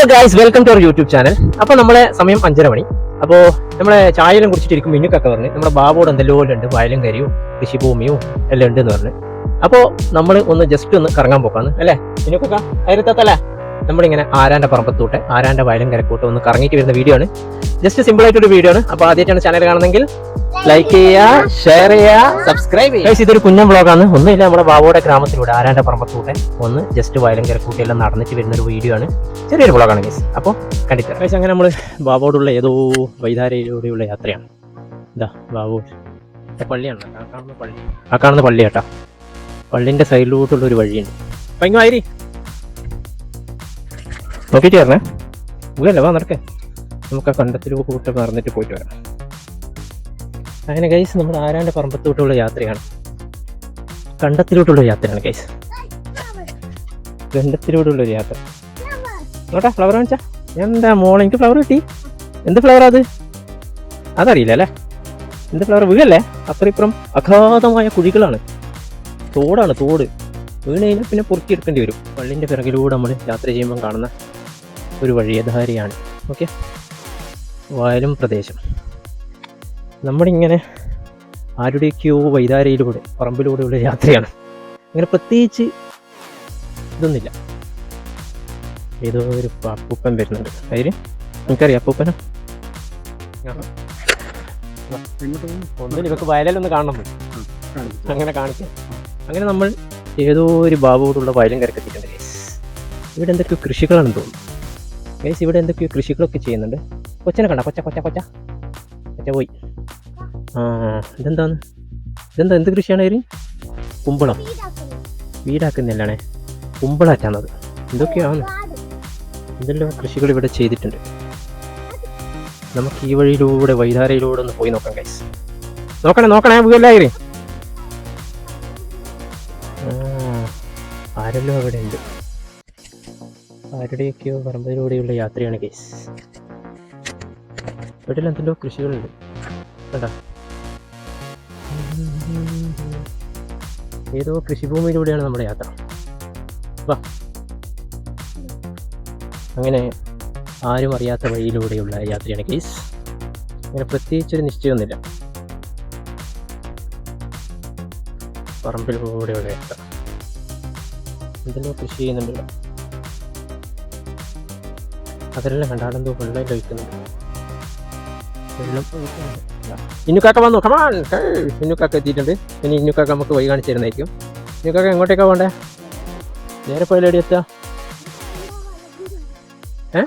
Hello guys welcome to our YouTube channel അപ്പോൾ നമ്മളെ സമയം അഞ്ചര മണി. അപ്പോൾ നമ്മളെ ചായയിലും കുടിച്ചിട്ടിരിക്കും മിന്നുക്കൊക്കെ പറഞ്ഞ്. നമ്മുടെ ബാബോട് എന്തെല്ലോ ഉണ്ട് വയലും കരിയും കൃഷിഭൂമിയും എല്ലാം ഉണ്ട് എന്ന് പറഞ്ഞ്. അപ്പോൾ നമ്മൾ ഒന്ന് ജസ്റ്റ് ഒന്ന് കറങ്ങാൻ പോക്കാന്ന് അല്ലേ? മിന്നുക്കൊക്കെ അതിരത്തല്ലേ നമ്മളിങ്ങനെ ആരാന്റെ പറമ്പത്തൂട്ടെ ആരാന്റെ വയലും കരക്കൂട്ടെ ഒന്ന് കറങ്ങിയിട്ട് വരുന്ന വീഡിയോ ആണ്. ജസ്റ്റ് സിമ്പിൾ ആയിട്ടൊരു വീഡിയോ ആണ്. അപ്പോൾ ആദ്യമായിട്ടാണ് ചാനൽ കാണുന്നെങ്കിൽ ലൈക്ക് ചെയ്യുക ഷെയർ ചെയ്യുക സബ്സ്ക്രൈബ് ചെയ്യുക. ഇതൊരു കുഞ്ഞൻ ബ്ലോഗാണ് ഒന്നുമില്ല നമ്മുടെ ബാബുടെ ഗ്രാമത്തിലൂടെ ആരാന്റെ പറമ്പത്തൂടെ. ഒന്ന് ജസ്റ്റ് വയലും കിരക്കൂട്ടിയെല്ലാം നടന്നിട്ട് വരുന്ന ഒരു വീഡിയോ ആണ്. ചെറിയൊരു ബ്ലോഗാണ് ഗൈസ് അപ്പോൾ കണ്ടിട്ട് ഗൈസ് അങ്ങനെ നമ്മൾ ബാബോടുള്ള ഏതോ വൈതാരയിലൂടെയുള്ള യാത്രയാണ്. ഇതാ ബാബു. പള്ളിയാണ്. ആ കാണുന്ന പള്ളി. ആ കാണുന്ന പള്ളി കേട്ടോ. പള്ളിന്റെ സൈഡിലോട്ടുള്ള ഒരു വഴിയുണ്ട്. ഭയങ്കര നോക്കിയിട്ട് വരണേ. ഇല്ലല്ലോ വാ നടക്കേ. നമുക്ക് ആ കണ്ടത്തിലൂടെ കൂട്ടൊക്കെ നടന്നിട്ട് പോയിട്ട് വരാം. അങ്ങനെ ഗൈസ് നമ്മൾ ആരാന്റെ പറമ്പത്തോട്ടുള്ള യാത്രയാണ്? കണ്ടത്തിലോട്ടുള്ള യാത്രയാണ് ഗൈസ് ഗണ്ടത്തിലൂടെയുള്ള ഒരു യാത്ര. നോട്ടാ ഫ്ലവർ കാണിച്ചാ എന്താ മോളെ എനിക്ക് ഫ്ലവർ കിട്ടി. എന്ത് ഫ്ലവറാ അത്? അതറിയില്ല അല്ലേ? എന്ത് ഫ്ലവർ വീഴല്ലേ? അത്രയിപ്പുറം അഗാധമായ കുഴികളാണ്. തോടാണ് തോട്. വീണ് കഴിഞ്ഞാൽ പിന്നെ പൊറുക്കിയെടുക്കേണ്ടി വരും. പള്ളിന്റെ പിറകിലൂടെ നമ്മൾ യാത്ര ചെയ്യുമ്പം കാണുന്ന ഒരു വഴിയധാരിയാണ്. ഓക്കെ വയലും പ്രദേശം. നമ്മളിങ്ങനെ ആരുടെയൊക്കെയോ വൈതാരയിലൂടെ പറമ്പിലൂടെയുള്ള യാത്രയാണ്. അങ്ങനെ പ്രത്യേകിച്ച് ഇതൊന്നുമില്ല. ഏതോ ഒരു അപ്പൂപ്പൻ വരുന്നുണ്ട്. അതിന് എനിക്കറിയാം അപ്പൂപ്പന? ഒന്നിന് ഇവക്ക് വയലിലൊന്ന് കാണണം അങ്ങനെ കാണിക്കാം. അങ്ങനെ നമ്മൾ ഏതോ ഒരു ബാബുവോടുള്ള വയലും കരക്കെത്തിയിട്ടുണ്ട് ഇവിടെ എന്തൊക്കെയോ കൃഷികളാണെന്ന് തോന്നുന്നു. ഗൈസ് ഇവിടെ എന്തൊക്കെയോ കൃഷികളൊക്കെ ചെയ്യുന്നുണ്ട്. കൊച്ചനെ കണ്ട കൊച്ച കൊച്ച കൊച്ച. കൊച്ച പോയി. ആ ഇതെന്താന്ന് ഇതെന്താ? എന്ത് കൃഷിയാണ് അവർ കുമ്പളം. വീടാക്കുന്നില്ലാണേ കുമ്പളാറ്റാണത്. എന്തൊക്കെയാണ്? എന്തെല്ലാം കൃഷികൾ ഇവിടെ ചെയ്തിട്ടുണ്ട്? നമുക്ക് ഈ വഴിയിലൂടെ വൈധാരയിലൂടെ ഒന്ന് പോയി നോക്കാം കൈസ് നോക്കണേ നോക്കണേ വീട്ടിലായി ആരെല്ലോ അവിടെ ഉണ്ട് ആരുടെയൊക്കെയോ പറമ്പിലൂടെയുള്ള യാത്രയാണ് കേസ് വീട്ടിൽ എന്തെല്ലോ കൃഷികളുണ്ട്. കണ്ടാ? ഏതോ കൃഷിഭൂമിയിലൂടെയാണ് നമ്മുടെ യാത്ര. വാ. അങ്ങനെ ആരും അറിയാത്ത വഴിയിലൂടെയുള്ള യാത്രയാണ് കേസ് അങ്ങനെ പ്രത്യേകിച്ചൊരു നിശ്ചയമൊന്നുമില്ല. പറമ്പിലൂടെയുള്ള യാത്ര. എന്തെല്ലോ കൃഷി ചെയ്യുന്നുണ്ടല്ലോ. അതെല്ലാം കണ്ടാടെന്തോ വെള്ളം ലഭിക്കുന്നുണ്ട് വെള്ളം ഇന്നുക്കാക്ക വന്നു. കമാൻ ഇന്നുക്കാക്ക എത്തിയിട്ടുണ്ട്. ഇനി ഇന്നുക്കാക്ക നമുക്ക് വഴി കാണിച്ചു തരുന്നതായിരിക്കും ഇന്നുക്കാക്ക എങ്ങോട്ടേക്കാ പോണ്ടേ? നേരെ പോയാലും എത്താ? ഏ?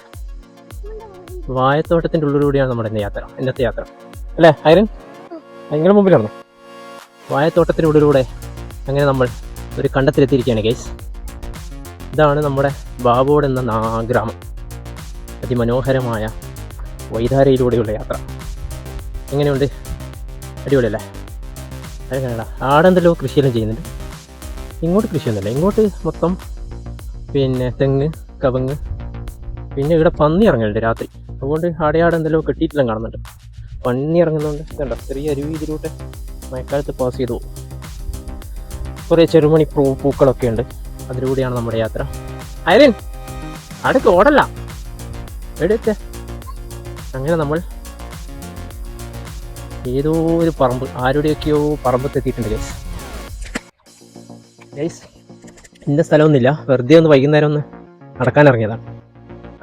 വായത്തോട്ടത്തിന്റെ ഉള്ളിലൂടെയാണ് നമ്മുടെ ഇന്ന് യാത്ര. ഇന്നത്തെ യാത്ര. അല്ലേ ഐരൻ ഭയങ്കര മുമ്പിലാണോ വായത്തോട്ടത്തിന്റെ ഉള്ളിലൂടെ അങ്ങനെ നമ്മൾ ഒരു കണ്ടത്തിലെത്തിയിരിക്കുകയാണ് ഗൈസ് ഇതാണ് നമ്മുടെ ബാബോഡ് എന്ന ഗ്രാമം. അതിമനോഹരമായ വൈധാരയിലൂടെയുള്ള യാത്ര. എങ്ങനെയുണ്ട്? അടിപൊളിയല്ലേ? അത് ആടെ എന്തല്ലോ കൃഷിയെല്ലാം ചെയ്യുന്നുണ്ട്. ഇങ്ങോട്ട് കൃഷിയൊന്നുമില്ല ഇങ്ങോട്ട് മൊത്തം പിന്നെ തെങ്ങ് കവങ്ങ് പിന്നെ ഇവിടെ പന്നി ഇറങ്ങലുണ്ട് രാത്രി. അതുകൊണ്ട് ആടെ ആടെ എന്തെല്ലോ കെട്ടിയിട്ടെല്ലാം കാണുന്നുണ്ട്. പന്നി ഇറങ്ങുന്നതുകൊണ്ട് കണ്ട ചെറിയ അരുവി ഇതിലൂടെ മഴക്കാലത്ത് പാസ് ചെയ്തു പോകും. കുറേ ചെറുമണി പൂ പൂക്കളൊക്കെ ഉണ്ട്. അതിലൂടെയാണ് നമ്മുടെ യാത്ര. അയലിൻ അടുക്ക് ഓടല്ല. എടുത്ത് അങ്ങനെ നമ്മൾ ഏതോ ഒരു പറമ്പ് ആരുടെയൊക്കെയോ പറമ്പത്തെത്തിയിട്ടുണ്ട്. ഗൈസ് ഗൈസ് എന്റെ സ്ഥലമൊന്നുമില്ല. വെറുതെ ഒന്ന് വൈകുന്നേരം ഒന്ന് നടക്കാൻ ഇറങ്ങിയതാണ്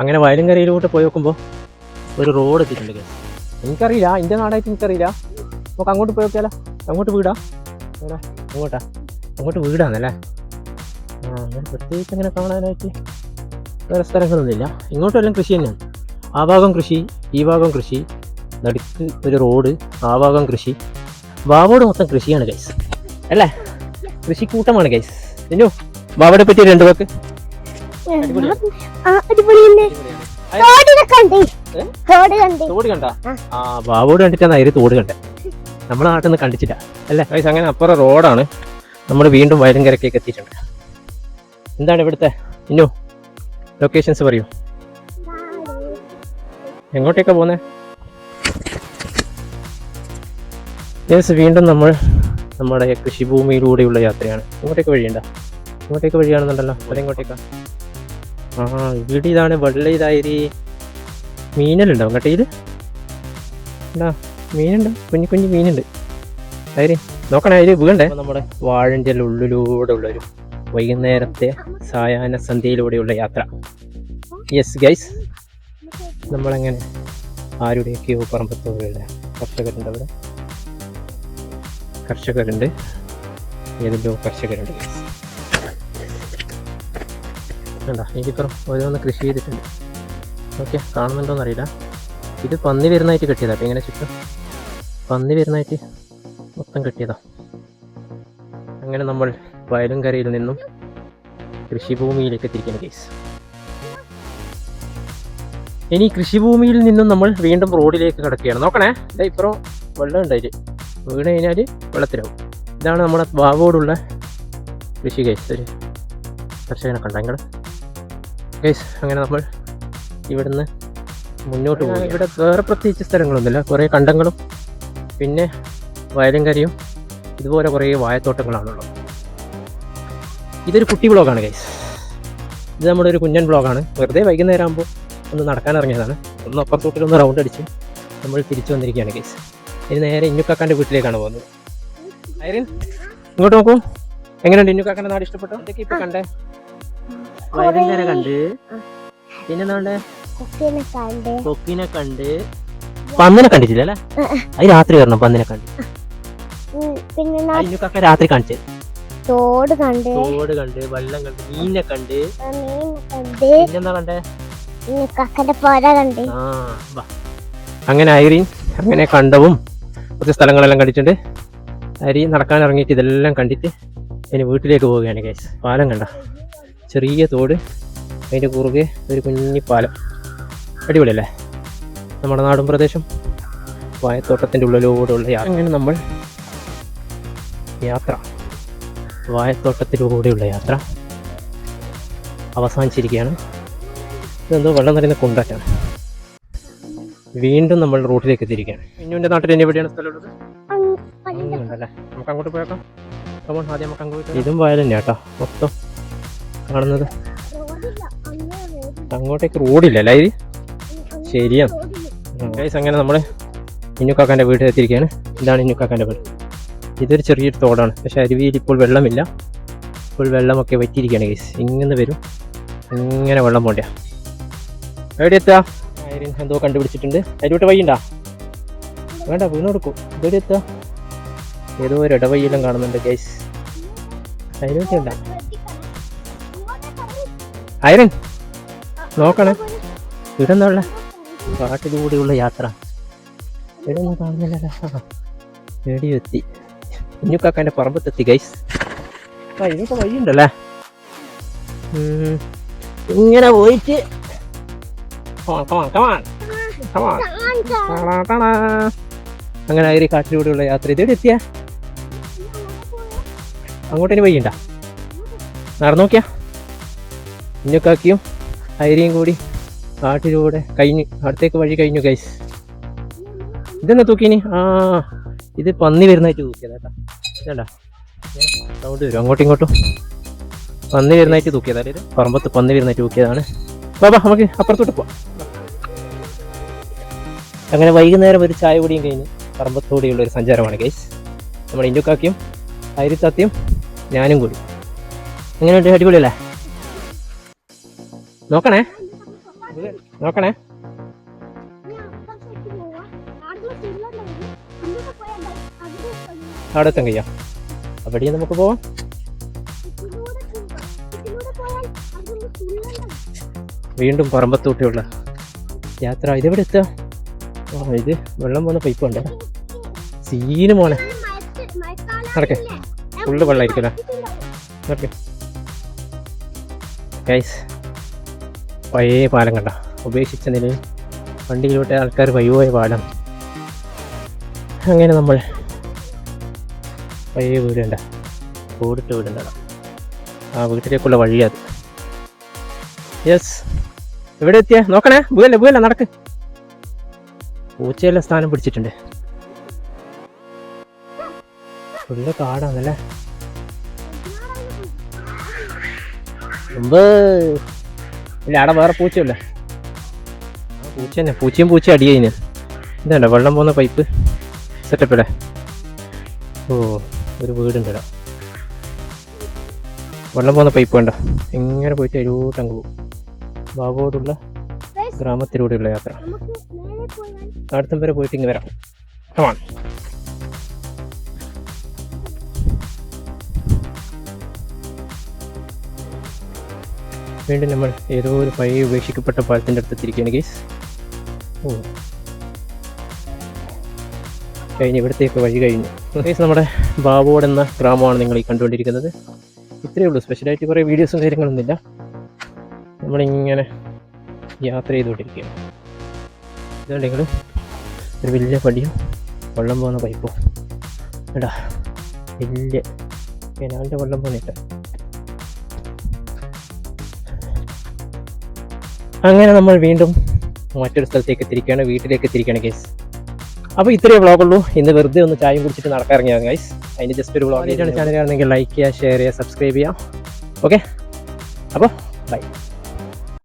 അങ്ങനെ വയലും കരയിലോട്ട് പോയി നോക്കുമ്പോൾ ഒരു റോഡ് എത്തിയിട്ടുണ്ട് ഗൈസ് എനിക്കറിയില്ല എന്റെ നാടായിട്ട് എനിക്കറിയില്ല. നമുക്ക് അങ്ങോട്ട് പോയി നോക്കിയാലോ? അങ്ങോട്ട് വീടാ? അങ്ങോട്ടാ? അങ്ങോട്ട് വീടാന്നല്ലേ? ആ അങ്ങനെ പ്രത്യേകിച്ച് അങ്ങനെ കാണാനായിട്ട് വേറെ സ്ഥലങ്ങളൊന്നുമില്ല. ഇങ്ങോട്ടെല്ലാം കൃഷി തന്നെയാണ്. ആ ഭാഗം കൃഷി ഈ ഭാഗം കൃഷി നടുക്ക് ഒരു റോഡ് ആ ഭാഗം കൃഷി. വാവോട് മൊത്തം കൃഷിയാണ് ഗൈസ് അല്ലേ? കൃഷിക്കൂട്ടമാണ് ഗൈസ് ഇന്നു വാവോടെ പറ്റി രണ്ടു വാക്ക് വാവോട് ആ, കണ്ടേ? തോട് കണ്ടേ? കണ്ട. വാവോട് കണ്ടിട്ടാണ് അതിര് തോട് കണ്ടത് നമ്മളെ നാട്ടിൽ നിന്ന് കണ്ടിട്ടില്ല. അല്ലേ? ഗൈസ് അങ്ങനെ അപ്പുറം റോഡാണ്. നമ്മൾ വീണ്ടും വയലും കരക്കേക്ക് എത്തിയിട്ടുണ്ട്. എന്താണ് ഇവിടുത്തെ? ഇന്നു ലൊക്കേഷൻസ് പറയൂ. എങ്ങോട്ടേക്കാ പോകുന്നത് യെസ് വീണ്ടും നമ്മൾ നമ്മുടെ കൃഷിഭൂമിയിലൂടെയുള്ള യാത്രയാണ്. ഇങ്ങോട്ടേക്ക് വഴിയുണ്ടോ? ഇങ്ങോട്ടേക്ക് വഴിയാണെന്നുണ്ടല്ലോ. അവിടെ ഇങ്ങോട്ടേക്കാ. ആ ഇവിടെ ഇതാണ് വെള്ള ഇതായി മീനെല്ലാം കട്ടയിൽ എന്താ മീനുണ്ട്. കുഞ്ഞു കുഞ്ഞു മീനുണ്ട്. അതായത് നോക്കണേ അതിൽ വീണ്ടേ നമ്മുടെ വാഴന്റെ ഉള്ളിലൂടെ ഉള്ളൊരു വൈകുന്നേരത്തെ സായാഹ്ന സന്ധ്യയിലൂടെയുള്ള യാത്ര. യെസ് ഗൈസ് നമ്മളങ്ങനെ ആരുടെയൊക്കെയോ പറമ്പത്തോടെയുള്ള കർഷകരുണ്ട് അവിടെ. കർഷകരുണ്ട്. ഏതെല്ലോ കർഷകരുണ്ട്. വേണ്ട എനിക്കിപ്പം ഓരോന്ന് കൃഷി ചെയ്തിട്ടുണ്ട്. ഓക്കെ കാണുന്നുണ്ടോന്ന് അറിയില്ല ഇത് പന്നി വരുന്നതായിട്ട് കെട്ടിയതാ. അപ്പം ഇങ്ങനെ ചുറ്റും? പന്നി വരുന്നതായിട്ട് മൊത്തം കെട്ടിയതാ. അങ്ങനെ നമ്മൾ വയലും കരയിൽ നിന്നും കൃഷിഭൂമിയിലേക്ക് എത്തിയിരിക്കുന്ന കേസ് ഇനി കൃഷിഭൂമിയിൽ നിന്നും നമ്മൾ വീണ്ടും റോഡിലേക്ക് കിടക്കുകയാണ്. നോക്കണേ. ഇപ്പുറം വെള്ളം ഉണ്ടായിട്ട്. വീണ് കഴിഞ്ഞാൽ വെള്ളത്തിലാവും. ഇതാണ് നമ്മുടെ വാവോടുള്ള കൃഷി കേസ് ഒരു കർഷകനെ കണ്ടെങ്കിൽ കേസ് അങ്ങനെ നമ്മൾ ഇവിടുന്ന് മുന്നോട്ട് പോകും ഇവിടെ വേറെ പ്രത്യേകിച്ച് സ്ഥലങ്ങളൊന്നുമില്ല. കുറേ കണ്ടങ്ങളും പിന്നെ വയലും കരയും ഇതുപോലെ കുറേ വായത്തോട്ടങ്ങളാണുള്ളത് ഇതൊരു കുട്ടി ബ്ലോഗാണ് ഗൈസ്. ഇത് നമ്മുടെ ഒരു കുഞ്ഞൻ ബ്ലോഗാണ് വെറുതെ വൈകുന്നേരം ആകുമ്പോൾ ഒന്ന് നടക്കാൻ ഇറങ്ങിയതാണ്. ഒന്ന് അപ്പുറത്തോട്ടിലൊന്ന് റൗണ്ട് അടിച്ച് നമ്മൾ തിരിച്ചു വന്നിരിക്കുകയാണ് ഗൈസ്. ഇനി നേരെ ഇന്നുക്കാക്കാന്റെ വീട്ടിലേക്കാണ് പോകുന്നത്. ഐറിൻ ഇങ്ങോട്ട് നോക്കൂ. എങ്ങനെയുണ്ട് ഇന്നുക്കാക്കാന്റെ നാട് ഇഷ്ടപ്പെട്ടോ? എന്തൊക്കെ ഇപ്പൊ കണ്ടേ. വയറിങ്ങനെ കണ്ട്. പിന്നെ കൊക്കിനെ കണ്ട്. പന്നിനെ കണ്ടിട്ടില്ല അല്ലേ? അത് രാത്രി വരണം പന്നിനെ കണ്ട്. ഇഞ്ഞുക്കാക്ക രാത്രി കാണിച്ചു. തോട് കണ്ട്. തോട് കണ്ട് വെള്ളം കണ്ട് മീനിനെ കണ്ട്. ആ മീനെ കണ്ട്. പിന്നെന്താ കണ്ടേ? പിന്നെ കക്കന്റെ പോര കണ്ട്. ആ. അങ്ങനെ ഐറിൻ അങ്ങനെ കണ്ടവും. കുറച്ച് സ്ഥലങ്ങളെല്ലാം കണ്ടിട്ടുണ്ട്. അരി നടക്കാൻ ഇറങ്ങിയിട്ട് ഇതെല്ലാം കണ്ടിട്ട് ഇനി വീട്ടിലേക്ക് പോവുകയാണ് കേസ് പാലം കണ്ട. ചെറിയ തോട് അതിന്റെ കുറുകെ ഒരു കുഞ്ഞി പാലം. അടിപൊളിയല്ലേ? നമ്മുടെ നാടും പ്രദേശം. വായത്തോട്ടത്തിന്റെ ഉള്ളിലൂടെയുള്ള യാത്ര. അങ്ങനെ നമ്മൾ യാത്ര. വായത്തോട്ടത്തിലൂടെയുള്ള യാത്ര അവസാനിച്ചിരിക്കുകയാണ്. ഇതെന്തോ വെള്ളം നിറയുന്ന കുണ്ടാറ്റാണ് വീണ്ടും നമ്മൾ റൂട്ടിലേക്ക് എത്തിയിരിക്കുകയാണ് മിന്നുവിന്റെ നാട്ടിൽ ഇനി എവിടെയാണ് സ്ഥലമുള്ളത് അല്ലേ നമുക്ക് അങ്ങോട്ട് പോയേക്കാം. കമോൺ ആദ്യം നമുക്ക് അങ്ങോട്ട് ഇതും വയൽ തന്നെയാ കേട്ടോ മൊത്തം കാണുന്നത്. അങ്ങോട്ടേക്ക് റോഡില്ല അല്ലേ ഇത്? ശരിയാണ് ഗൈസ് അങ്ങനെ നമ്മൾ ഇന്നുക്കാക്കാന്റെ വീട്ടിൽ എത്തിയിരിക്കുകയാണ്. ഇതാണ് ഇന്നുക്കാക്കാന്റെ വീട് ഇതൊരു ചെറിയൊരു തോടാണ്. പക്ഷേ അരുവിയിൽ ഇപ്പോൾ വെള്ളമില്ല. ഇപ്പോൾ വെള്ളമൊക്കെ വറ്റിയിരിക്കുകയാണ് ഗൈസ് ഇങ്ങനെ വരും. ഇങ്ങനെ വെള്ളം പോണ്ടിയാ എവിടെ എത്തുക ഐറിൻ എന്തോ കണ്ടുപിടിച്ചിട്ടുണ്ട്. അരിവിട്ട വയ്യണ്ടാ വേണ്ട വീണ് കൊടുക്കും. ഇവിടെ എത്താ? ഏതോ ഒരു ഇടവഴിയെല്ലാം കാണുന്നുണ്ട് ഗൈസ് അരുവിട്ട് ഐരൻ നോക്കണേ. ഇവിടെ നിന്നുള്ള കാട്ടിലൂടെയുള്ള യാത്ര. ഇവിടെ ഒന്നും കാണുന്നില്ലല്ലോ എവിടെയോ എത്തി. കുഞ്ഞുക്കാക്കാന്റെ പറമ്പത്തെത്തി ഗൈസ് ആ ഇതൊക്കെ വഴിയുണ്ടല്ലേ? ഇങ്ങനെ പോയിട്ട് Come on, come on, come on. Come on. അങ്ങനെ ആ ഒരു കാട്ടിലൂടെയുള്ള യാത്ര ഇതെവിടെ എത്തിയ അങ്ങോട്ടേന് വഴിയുണ്ട നടന്നു നോക്കിയാ. കുഞ്ഞുക്കാക്കിയും ഐരിയും കൂടി കാട്ടിലൂടെ കഴിഞ്ഞു. അടുത്തേക്ക് വഴി കഴിഞ്ഞു ഗൈസ് ഇതെന്നാ തൂക്കിനി ആ ഇത് പന്നി വരുന്നതായിട്ട് തൂക്കിയതാ കേട്ടാ. ഇതേണ്ട. സൗണ്ട് വരും. അങ്ങോട്ടും ഇങ്ങോട്ടും. പന്നി വരുന്നതായിട്ട് തൂക്കിയതാ. ഇത് പറമ്പത്ത് പന്നി വരുന്നതായിട്ട് തൂക്കിയതാണ്. ബാബാ നമുക്ക് അപ്പുറത്തോട്ട് പോവാം. അങ്ങനെ വൈകുന്നേരം ഒരു ചായ കുടിയും കഴിഞ്ഞ് പറമ്പത്തോടെയുള്ള ഒരു സഞ്ചാരമാണ് ഗൈസ് നമ്മുടെ ഇന്ത്യക്കാക്കിയും ഹരിത്താത്തിയും ഞാനും കൂടി. എങ്ങനെയുണ്ട് അടിപൊളിയല്ലേ? നോക്കണേ. നോക്കണേ. അവിടെ എത്താൻ കഴിയാം അവിടെയും നമുക്ക് പോവാം. വീണ്ടും പറമ്പത്തോട്ടുള്ള യാത്ര. ഇതെവിടെ എത്തുക? ആ ഇത് വെള്ളം പോകുന്ന പൈപ്പ് ഉണ്ട്? സീന് മോനെ. നടക്കെ. ഫുള്ള് ഗൈസ് പഴയ പാലം കണ്ട? ഉപേക്ഷിച്ച നിലയിൽ വണ്ടിയിലോട്ട് ആൾക്കാർ വയ്യുപോയ പാലം. അങ്ങനെ നമ്മൾ പഴയ വീടുണ്ട ഓടിട്ട് വീടുണ്ടാണ് ആ വീട്ടിലേക്കുള്ള വഴിയത് യെസ് എവിടെ എത്തിയ? നോക്കണേ. വീഴല്ല വീഴല്ല നടക്ക്. പൂച്ചയെല്ലാം സ്ഥാനം പിടിച്ചിട്ടുണ്ട്. ഫുള്ള് കാടാണല്ലേ? മുമ്പ് ഇല്ല അവിടെ വേറെ പൂച്ചയല്ലേ. പൂച്ച തന്നെ. പൂച്ചയും പൂച്ച അടിയതിന് ഇതല്ല വെള്ളം പോകുന്ന പൈപ്പ് സെറ്റപ്പ് ഇടേ ഓ ഒരു വീടുണ്ട് ഇവിടെ വെള്ളം പോകുന്ന പൈപ്പ് വേണ്ട ഇങ്ങനെ പോയിട്ട് അരൂട്ടങ്ങ് പോകും. ബാബോടുള്ള ഗ്രാമത്തിലൂടെയുള്ള യാത്ര. അടുത്തം വരെ പോയിട്ട് ഇങ്ങ് വരാം കമാൺ വീണ്ടും നമ്മൾ ഏതോ ഒരു പഴയ ഉപേക്ഷിക്കപ്പെട്ട പാലത്തിന്റെ അടുത്ത് തിരിക്കുകയാണ് ഗേസ് ഓ. കഴിഞ്ഞ് ഇവിടത്തേക്ക് വഴി കഴിഞ്ഞു. ഗേസ് നമ്മുടെ ബാബോട് എന്ന ഗ്രാമമാണ് നിങ്ങൾ ഈ കണ്ടുകൊണ്ടിരിക്കുന്നത്. ഇത്രയേ ഉള്ളൂ. സ്പെഷ്യലായിട്ട് കുറേ വീഡിയോസും കാര്യങ്ങളൊന്നുമില്ല. നമ്മളിങ്ങനെ യാത്ര ചെയ്തുകൊണ്ടിരിക്കുകയാണ്. ഇതുണ്ടെങ്കിൽ ഒരു വലിയ പടിയും വെള്ളം പോകുന്ന പൈപ്പും. എടാ വലിയ കനാലിന്റെ വെള്ളം പോകുന്നിട്ട് അങ്ങനെ നമ്മൾ വീണ്ടും മറ്റൊരു സ്ഥലത്തേക്ക് എത്തിരിക്കുകയാണ് വീട്ടിലേക്ക് എത്തിരിക്കുകയാണ് ഗൈസ് അപ്പോൾ ഇത്രയേ വ്ളോഗുള്ളൂ ഇന്ന് വെറുതെ ഒന്ന് ചായയും കുടിച്ചിട്ട് നടക്കാറങ്ങിയാണ് ഗൈസ് അതിന് ജസ്റ്റ് ഒരു വ്ളോഗ് ചാനലാണെങ്കിൽ ലൈക്ക് ചെയ്യുക ഷെയർ ചെയ്യുക സബ്സ്ക്രൈബ് ചെയ്യുക. ഓക്കെ അപ്പോൾ ബൈ